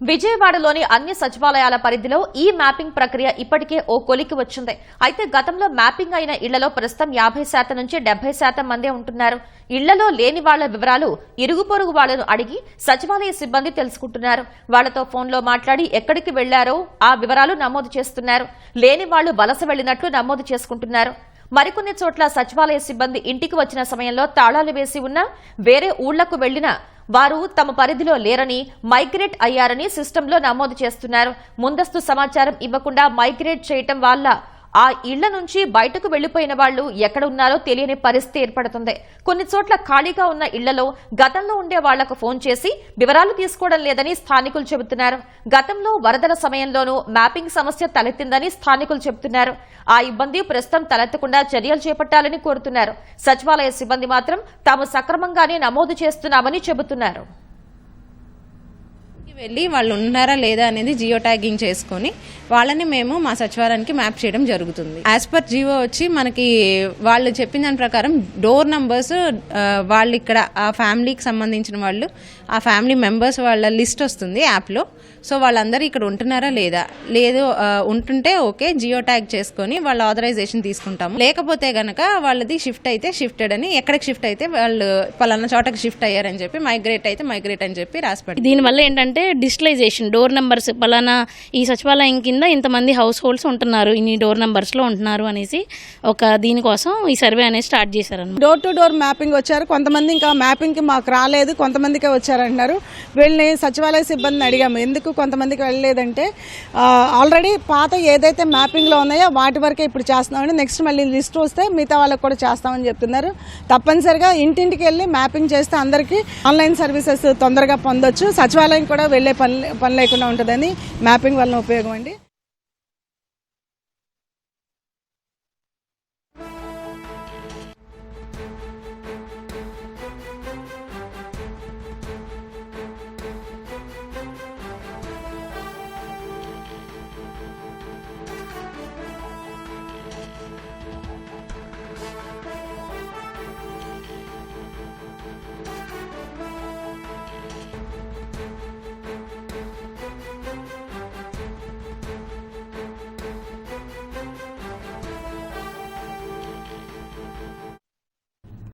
విజయవాడలోని అన్ని సచివాలయాల పరిధిలో ఈ మ్యాపింగ్ ప్రక్రియ ఇప్పటికే ఓ కొలికి వచ్చింది. అయితే గతంలో మ్యాపింగ్ అయిన ఇళ్ళలో ప్రస్తుతం యాభై శాతం నుంచి డెబ్బై శాతం మందే ఉంటున్నారు. ఇళ్ళలో లేని వాళ్ళ వివరాలు ఇరుగు పొరుగు వాళ్ళను అడిగి సచివాలయ సిబ్బంది తెలుసుకుంటున్నారు. వాళ్ళతో ఫోన్లో మాట్లాడి ఎక్కడికి వెళ్ళారో ఆ వివరాలు నమోదు చేస్తున్నారు. లేని వాళ్ళు వలస వెళ్ళినట్లు నమోదు చేసుకుంటున్నారు. మరికొన్ని చోట్ల సచివాలయ సిబ్బంది ఇంటికి వచ్చిన సమయంలో తాళాలు వేసి ఉన్నా వేరే ఊళ్ళకు వెళ్ళినా వారు తమ పరిధిలో లేరని మైగ్రేట్ అయ్యారని సిస్టంలో నమోదు చేస్తున్నారు. ముందస్తు సమాచారం ఇవ్వకుండా మైగ్రేట్ చేయటం వల్ల ఆ ఇళ్ళ నుంచి బయటకు వెళ్ళిపోయిన వాళ్ళు ఎక్కడ ఉన్నారో తెలియని పరిస్థితి ఏర్పడుతుంది. కొన్ని చోట్ల ఖాళీగా ఉన్న ఇళ్ళలో గతంలో ఉండే వాళ్ళకు ఫోన్ చేసి వివరాలు తీసుకోవడం లేదని స్థానికులు చెబుతున్నారు. గతంలో వరదల సమయంలోనూ మ్యాపింగ్ సమస్య తలెత్తిందని స్థానికులు చెబుతున్నారు. ఆ ఇబ్బంది ప్రస్తుతం తలెత్తకుండా చర్యలు చేపట్టాలని కోరుతున్నారు. సచివాలయ సిబ్బంది మాత్రం తాము సక్రమంగానే నమోదు చేస్తున్నామని చెబుతున్నారు. వెళ్ళి వాళ్ళు ఉన్నారా లేదా అనేది జియో ట్యాగింగ్ చేసుకొని వాళ్ళని మేము మా సచివాలయానికి మ్యాప్ చేయడం జరుగుతుంది. యాజ్ పర్ జియో వచ్చి మనకి వాళ్ళు చెప్పిన దాని ప్రకారం డోర్ నంబర్స్ వాళ్ళు ఇక్కడ ఆ ఫ్యామిలీకి సంబంధించిన వాళ్ళు ఆ ఫ్యామిలీ మెంబర్స్ వాళ్ళ లిస్ట్ వస్తుంది యాప్లో సో వాళ్ళందరూ ఇక్కడ ఉంటున్నారా లేదా? లేదు ఉంటుంటే ఓకే జియో ట్యాగ్ చేసుకొని వాళ్ళ ఆథరైజేషన్ తీసుకుంటాము. లేకపోతే కనుక వాళ్ళది షిఫ్ట్ అయితే షిఫ్టెడ్ అని ఎక్కడికి షిఫ్ట్ అయితే వాళ్ళు పలానా చోటకి షిఫ్ట్ అయ్యారని చెప్పి మైగ్రేట్ అయితే మైగ్రేట్ అని చెప్పి రాసిపెట్టారు దీనివల్ల ఏంటంటే డిజిటలైజేషన్ డోర్ నెంబర్స్ పలానా ఈ సచివాలయం కింద ఇంతమంది హౌస్ హోల్డ్స్ ఉంటున్నారు ఇన్ని డోర్ నెంబర్స్లో ఉంటున్నారు అనేసి ఒక దీనికోసం ఈ సర్వే అనేది స్టార్ట్ చేశారు డోర్ టు డోర్ మ్యాపింగ్ వచ్చారు. కొంతమంది ఇంకా మ్యాపింగ్కి మాకు రాలేదు. కొంతమందికే వచ్చారంటున్నారు. వీళ్ళని సచివాలయ సిబ్బందిని అడిగాము. ఎందుకు కొంతమందికి వెళ్ళలేదంటే ఆల్రెడీ పాత ఏదైతే మ్యాపింగ్లో ఉన్నాయో వాటి వరకే ఇప్పుడు చేస్తున్నామని నెక్స్ట్ మళ్ళీ లిస్ట్ వస్తే మిగతా వాళ్ళకి కూడా చేస్తామని చెప్తున్నారు. తప్పనిసరిగా ఇంటింటికి వెళ్ళి మ్యాపింగ్ చేస్తే అందరికీ ఆన్లైన్ సర్వీసెస్ తొందరగా పొందొచ్చు. సచివాలయం కూడా వెళ్ళే పని పని లేకుండా ఉంటుందని మ్యాపింగ్ వల్ల ఉపయోగం అండి.